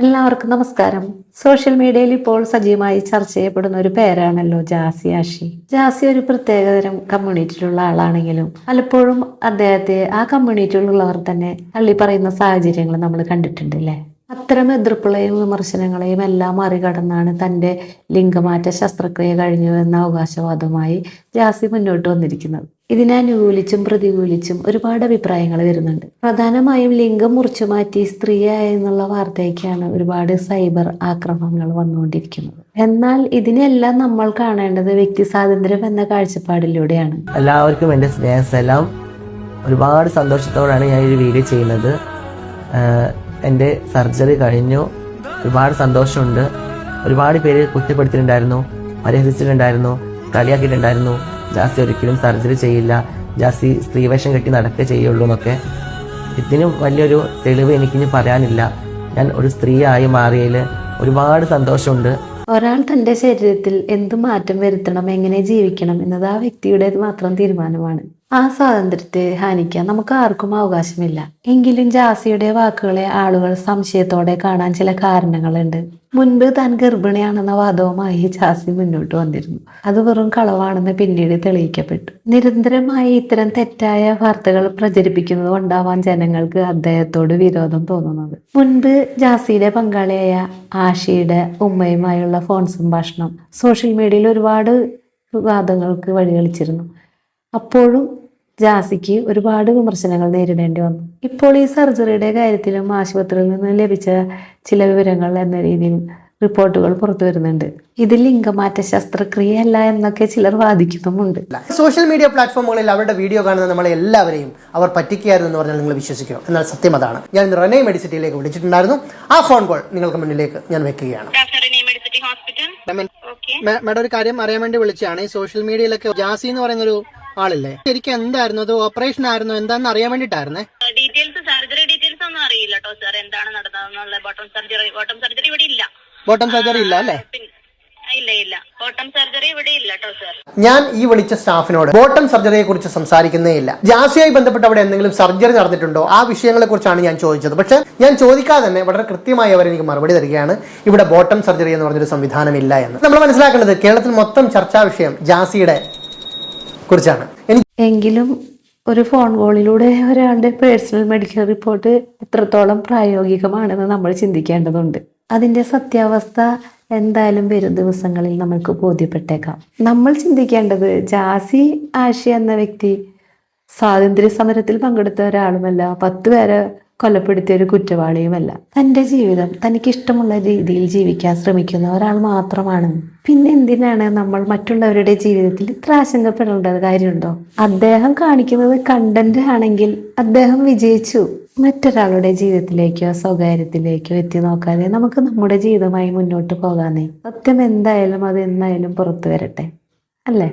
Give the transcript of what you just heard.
എല്ലാവർക്കും നമസ്കാരം. സോഷ്യൽ മീഡിയയിൽ ഇപ്പോൾ സജീവമായി ചർച്ച ചെയ്യപ്പെടുന്ന ഒരു പേരാണല്ലോ ജാസി ആഷി ജാസി ഒരു പ്രത്യേകതരം കമ്മ്യൂണിറ്റിയിലുള്ള ആളാണെങ്കിലും പലപ്പോഴും അദ്ദേഹത്തെ ആ കമ്മ്യൂണിറ്റിയിലുള്ളവർ തന്നെ തള്ളി പറയുന്ന സാഹചര്യങ്ങൾ നമ്മൾ കണ്ടിട്ടുണ്ട് അല്ലേ അത്തരം എതിർപ്പുകളെയും വിമർശനങ്ങളെയും എല്ലാം മറികടന്നാണ് തന്റെ ലിംഗമാറ്റ ശസ്ത്രക്രിയ കഴിഞ്ഞു എന്ന അവകാശവാദവുമായി ജാസി മുന്നോട്ട് വന്നിരിക്കുന്നത്. ഇതിനെ അനുകൂലിച്ചും പ്രതികൂലിച്ചും ഒരുപാട് അഭിപ്രായങ്ങൾ വരുന്നുണ്ട്. പ്രധാനമായും ലിംഗം മുറിച്ചു മാറ്റി സ്ത്രീയായ എന്നുള്ള വാർത്തയ്ക്കാണ് ഒരുപാട് സൈബർ ആക്രമണങ്ങൾ വന്നുകൊണ്ടിരിക്കുന്നത്. എന്നാൽ ഇതിനെല്ലാം നമ്മൾ കാണേണ്ടത് വ്യക്തി സ്വാതന്ത്ര്യം എന്ന കാഴ്ചപ്പാടിലൂടെയാണ്. എല്ലാവർക്കും എന്റെ സ്നേഹസലാം ഒരുപാട് സന്തോഷത്തോടാണ് ഞാൻ ഈ വീഡിയോ ചെയ്യുന്നത്. എന്റെ സർജറി കഴിഞ്ഞു. ഒരുപാട് സന്തോഷമുണ്ട്. ഒരുപാട് പേര് കുറ്റപ്പെടുത്തിയിട്ടുണ്ടായിരുന്നു പരിഹസിച്ചിട്ടുണ്ടായിരുന്നു കളിയാക്കിയിട്ടുണ്ടായിരുന്നു. ജാസി ഒരിക്കലും സർജറി ചെയ്യില്ല. ജാസി സ്ത്രീവേഷം കെട്ടി നടക്കുക ചെയ്യുള്ളൂ എന്നൊക്കെ. ഇതിനും വലിയൊരു തെളിവ് എനിക്കിനി പറയാനില്ല. ഞാൻ ഒരു സ്ത്രീയായി മാറിയതിൽ ഒരുപാട് സന്തോഷമുണ്ട്. ഒരാൾ തന്റെ ശരീരത്തിൽ എന്ത് മാറ്റം വരുത്തണം എങ്ങനെ ജീവിക്കണം എന്നത് ആ വ്യക്തിയുടെ മാത്രം തീരുമാനമാണ്. ആ സ്വാതന്ത്ര്യത്തെ ഹാനിക്കാൻ നമുക്ക് ആർക്കും അവകാശമില്ല. എങ്കിലും ജാസിയുടെ വാക്കുകളെ ആളുകൾ സംശയത്തോടെ കാണാൻ ചില കാരണങ്ങളുണ്ട്. മുൻപ് താൻ ഗർഭിണിയാണെന്ന വാദവുമായി ജാസി മുന്നോട്ട് വന്നിരുന്നു. അത് വെറും കളവാണെന്ന് പിന്നീട് തെളിയിക്കപ്പെട്ടു. നിരന്തരമായി ഇത്തരം തെറ്റായ വാർത്തകൾ പ്രചരിപ്പിക്കുന്നത് കൊണ്ടാവാൻ ജനങ്ങൾക്ക് അദ്ദേഹത്തോട് വിരോധം തോന്നുന്നത്. മുൻപ് ജാസിയുടെ പങ്കാളിയായ ആഷിയുടെ ഉമ്മയുമായുള്ള ഫോൺ സംഭാഷണം സോഷ്യൽ മീഡിയയിൽ ഒരുപാട് വിവാദങ്ങൾക്ക് വഴികളിച്ചിരുന്നു. അപ്പോഴും ജാസിക്ക് ഒരുപാട് വിമർശനങ്ങൾ നേരിടേണ്ടി വന്നു. ഇപ്പോൾ ഈ സർജറിയുടെ കാര്യത്തിലും ആശുപത്രിയിൽ നിന്ന് ലഭിച്ച ചില വിവരങ്ങൾ എന്ന രീതിയിൽ റിപ്പോർട്ടുകൾ പുറത്തു വരുന്നുണ്ട്. ഇത് ലിംഗമാറ്റ ശസ്ത്രക്രിയ അല്ല എന്നൊക്കെ ചിലർ വാദിക്കുന്നുമുണ്ട്. സോഷ്യൽ മീഡിയ പ്ലാറ്റ്ഫോമുകളിൽ അവരുടെ വീഡിയോ കാണുന്ന നമ്മളെ എല്ലാവരെയും അവർ പറ്റിക്കുകയായിരുന്നു എന്ന് പറഞ്ഞാൽ നിങ്ങൾ വിശ്വസിക്കണം. എന്നാൽ സത്യം അതാണ്. ഞാൻ ഇന്ന് റെനെ മെഡിസിറ്റിയിലേക്ക് വിളിച്ചിട്ടുണ്ടായിരുന്നു. ആ ഫോൺ കോൾ നിങ്ങൾക്ക് മുന്നിലേക്ക് ഞാൻ വെക്കുകയാണ്. Reni medicity hospital. Okay madam ഒരു കാര്യം അറിയാൻ വേണ്ടി വിളിച്ചാണ് ഈ സോഷ്യൽ മീഡിയയിലൊക്കെ ജാസി എന്ന് പറയുന്ന ഒരു ആളില്ലേ? ശരിക്കും എന്തായിരുന്നു? അത് ഓപ്പറേഷൻ ആയിരുന്നു? എന്താണെന്ന് അറിയാൻ വേണ്ടിട്ടായിരുന്നേ ഡീറ്റെയിൽസ് സർജറി ഡീറ്റെയിൽസ് ഒന്നും അറിയില്ല കേട്ടോ സാർ എന്താണ് നടന്നതെന്നുള്ള ബോട്ടം സർജറി ബോട്ടം സർജറി ഇവിടെ ഇല്ല. ബോട്ടം സർജറി ഇല്ല അല്ലേ? ഇല്ല ഇല്ല. ബോട്ടം സർജറി ഇവിടെ ഇല്ല കേട്ടോ സാർ ഞാൻ ഈ വിളിച്ച സ്റ്റാഫിനോട് ബോട്ടം സർജറിയെ കുറിച്ച് സംസാരിക്കുന്നേ ഇല്ല. ജാസിയായി ബന്ധപ്പെട്ട് അവിടെ എന്തെങ്കിലും സർജറി നടന്നിട്ടുണ്ടോ? ആ വിഷയങ്ങളെ കുറിച്ചാണ് ഞാൻ ചോദിച്ചത്. പക്ഷെ ഞാൻ ചോദിക്കാതെ തന്നെ വളരെ കൃത്യമായി അവർ എനിക്ക് മറുപടി തരികയാണ്. ഇവിടെ ബോട്ടം സർജറി എന്ന് പറഞ്ഞൊരു സംവിധാനം ഇല്ല എന്ന്. നമ്മൾ മനസ്സിലാക്കേണ്ടത് കേരളത്തിൽ മൊത്തം ചർച്ചാ വിഷയം ജാസിയുടെ കുറിച്ചാണ്. എങ്കിലും ഒരു ഫോൺ കോളിലൂടെ ഒരാളുടെ പേഴ്സണൽ മെഡിക്കൽ റിപ്പോർട്ട് എത്രത്തോളം പ്രായോഗികമാണെന്ന് നമ്മൾ ചിന്തിക്കേണ്ടതുണ്ട്. അതിന്റെ സത്യാവസ്ഥ എന്തായാലും വരും ദിവസങ്ങളിൽ നമ്മൾക്ക് ബോധ്യപ്പെട്ടേക്കാം. നമ്മൾ ചിന്തിക്കേണ്ടത് ജാസി ആഷി എന്ന വ്യക്തി സ്വാതന്ത്ര്യ സമരത്തിൽ പങ്കെടുത്ത ഒരാളുമല്ല. പത്ത് പേരെ കൊലപ്പെടുത്തിയ ഒരു കുറ്റവാളിയുമല്ല. തന്റെ ജീവിതം തനിക്ക് ഇഷ്ടമുള്ള രീതിയിൽ ജീവിക്കാൻ ശ്രമിക്കുന്ന ഒരാൾ മാത്രമാണ്. പിന്നെ എന്തിനാണ് നമ്മൾ മറ്റുള്ളവരുടെ ജീവിതത്തിൽ ഇത്ര ആശങ്കപ്പെടേണ്ടത് കാര്യമുണ്ടോ? അദ്ദേഹം കാണിക്കുന്നത് കണ്ടന്റ് ആണെങ്കിൽ അദ്ദേഹം വിജയിച്ചു. മറ്റൊരാളുടെ ജീവിതത്തിലേക്കോ സ്വകാര്യത്തിലേക്കോ എത്തി നോക്കാതെ നമുക്ക് നമ്മുടെ ജീവിതമായി മുന്നോട്ട് പോകാനേ സത്യം എന്തായാലും അത് എന്തായാലും പുറത്തു വരട്ടെ. അല്ലേ?